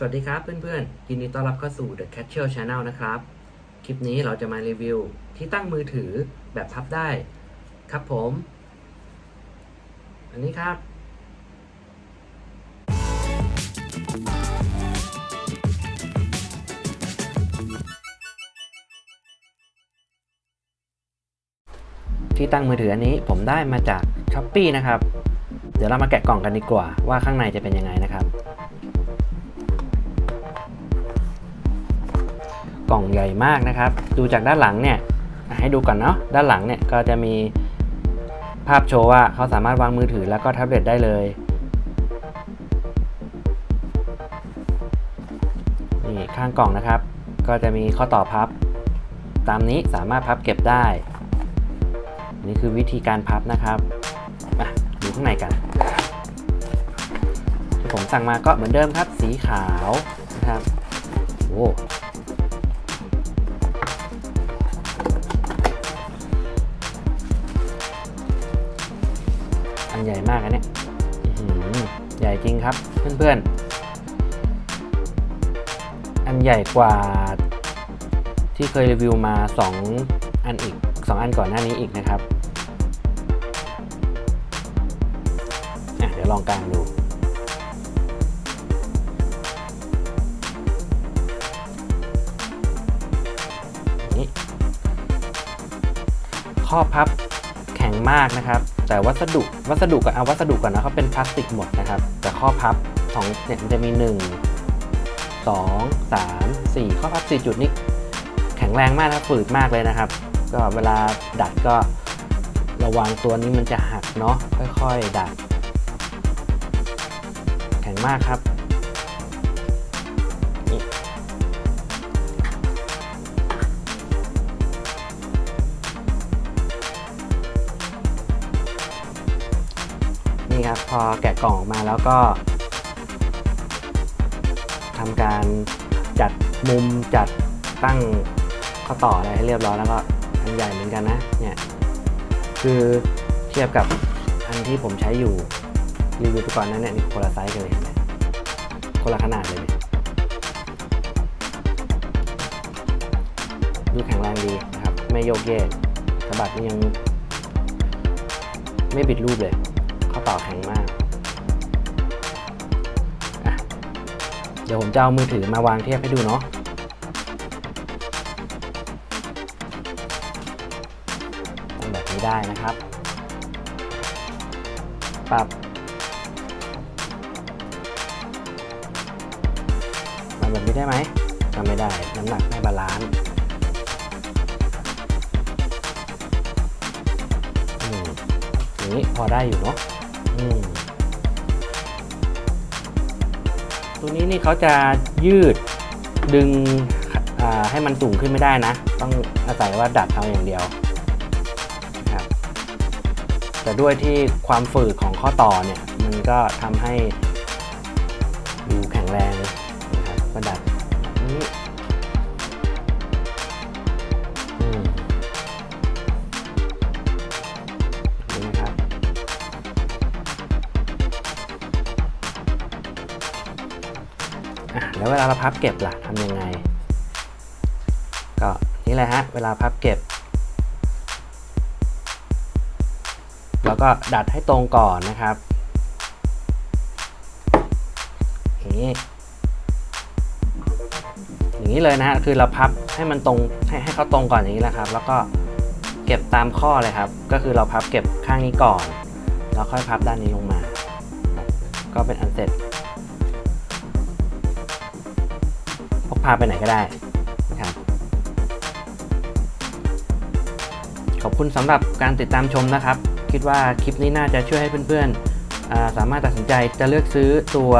สวัสดีครับเพื่อนๆยินดีต้อนรับเข้าสู่ The Catcher Channel นะครับ คลิปนี้เราจะมารีวิวที่ตั้งมือถือแบบพับได้ ครับผม อันนี้ครับ ที่ตั้งมือถืออันนี้ผมได้มาจาก s h อ p e e นะครับ เดี๋ยวเรามาแกะกล่องกันดีกว่าว่าข้างในจะเป็นยังไงนะครับ กล่องใหญ่มากนะครับ ดูจากด้านหลังเนี่ยให้ดูก่อนเนาะด้านหลังเนี่ยก็จะมีภาพโชว์ว่าเขาสามารถวางมือถือแล้วก็แท็บเล็ตได้เลยนี่ข้างกล่องนะครับ ก็จะมีข้อต่อพับ ตามนี้สามารถพับเก็บได้ นี่คือวิธีการพับนะครับอะดูข้างในกันที่ผมสั่งมาก็เหมือนเดิมครับสีขาวนะครับโอ้ นใหญ่มากอันเนี้ยอื้อหือใหญ่จริงครับเพื่อนๆ อันใหญ่กว่าที่เคยรีวิวมา 2 อันอีก 2 อันก่อนหน้านี้อีกนะครับอะเดี๋ยวลองกางดูนี่ข้อพับแข็งมากนะครับ แต่วัสดุวัสดุก่อนเอาวัสดุก่อนนะเขาเป็นพลาสติกหมดนะครับ แต่ข้อพับของเนี่ยมันจะมี 1 2 3 4 ข้อพับ 4 จุดนี้แข็งแรงมากนะฝืดมากเลยนะครับ ก็เวลาดัดก็ระวังตัวนี้มันจะหักเนาะค่อย ๆ ดัด แข็งมากครับ นี่ครับ พอแกะกล่องออกมาแล้วก็ทำการจัดมุมจัดตั้งข้อต่ออะไรให้เรียบร้อยแล้วก็อันใหญ่เหมือนกันนะเนี่ยคือเทียบกับอันที่ผมใช้อยู่รีวิวไปก่อนนั้นเนี่ยนี่คนละไซส์กันเลยเห็นไหมคนละขนาดเลยดูแข็งแรงดีนะครับ ไม่โยกเยกสะบัดนี่ยังไม่บิดรูปเลย ต่อแข็งมาก เดี๋ยวผมจะเอามือถือมาวางเทียบให้ดูเนาะทำแบบนี้ได้นะครับ ปรับทำแบบนี้ได้ไหมทำไม่ได้ น้ำหนักไม่บาลานซ์อือนี้พอได้อยู่เนาะ ตัวนี้นี่เขาจะยืดดึงให้มันสูงขึ้นไม่ได้นะ ต้องอาศัยว่าดัดเอาอย่างเดียวครับแต่ด้วยที่ความฝืดของข้อต่อเนี่ย มันก็ทำให้ดูแข็งแรงนะครับก็ดัดแบบนี้ แล้วเวลาเราพับเก็บล่ะทำยังไง ก็นี่แหละฮะ เวลาพับเก็บ แล้วก็ดัดให้ตรงก่อนนะครับอย่างนี้อย่างนี้เลยนะฮะคือเราพับให้มันตรงให้ให้เขาตรงก่อนอย่างนี้แหละครับ แล้วก็เก็บตามข้อเลยครับ ก็คือเราพับเก็บข้างนี้ก่อน แล้วค่อยพับด้านนี้ลงมา ก็เป็นอันเสร็จ พกพาไปไหนก็ได้นะครับขอบคุณสำหรับการติดตามชมนะครับ คิดว่าคลิปนี้น่าจะช่วยให้เพื่อนๆ สามารถตัดสินใจจะเลือกซื้อตัว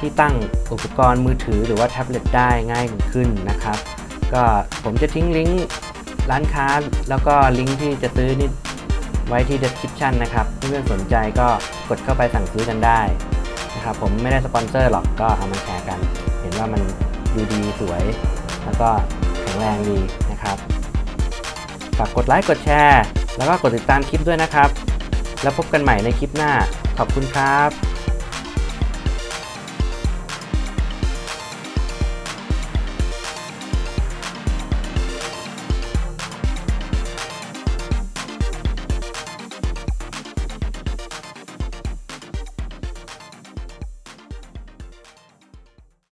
ที่ตั้งอุปกรณ์มือถือหรือว่าแท็บเล็ตได้ง่ายขึ้นนะครับ ก็ผมจะทิ้งลิงก์ร้านค้าแล้วก็ลิงก์ที่จะซื้อนี่ไว้ที่ description นะครับเพื่อนๆสนใจก็กดเข้าไปสั่งซื้อกันได้นะครับผมไม่ได้สปอนเซอร์หรอกก็เอามาแชร์กัน เห็นว่ามัน ดูดีสวย แล้วก็แข็งแรงดีนะครับ ฝากกดไลค์กดแชร์ แล้วก็กดติดตามคลิปด้วยนะครับ แล้วพบกันใหม่ในคลิปหน้า ขอบคุณครับ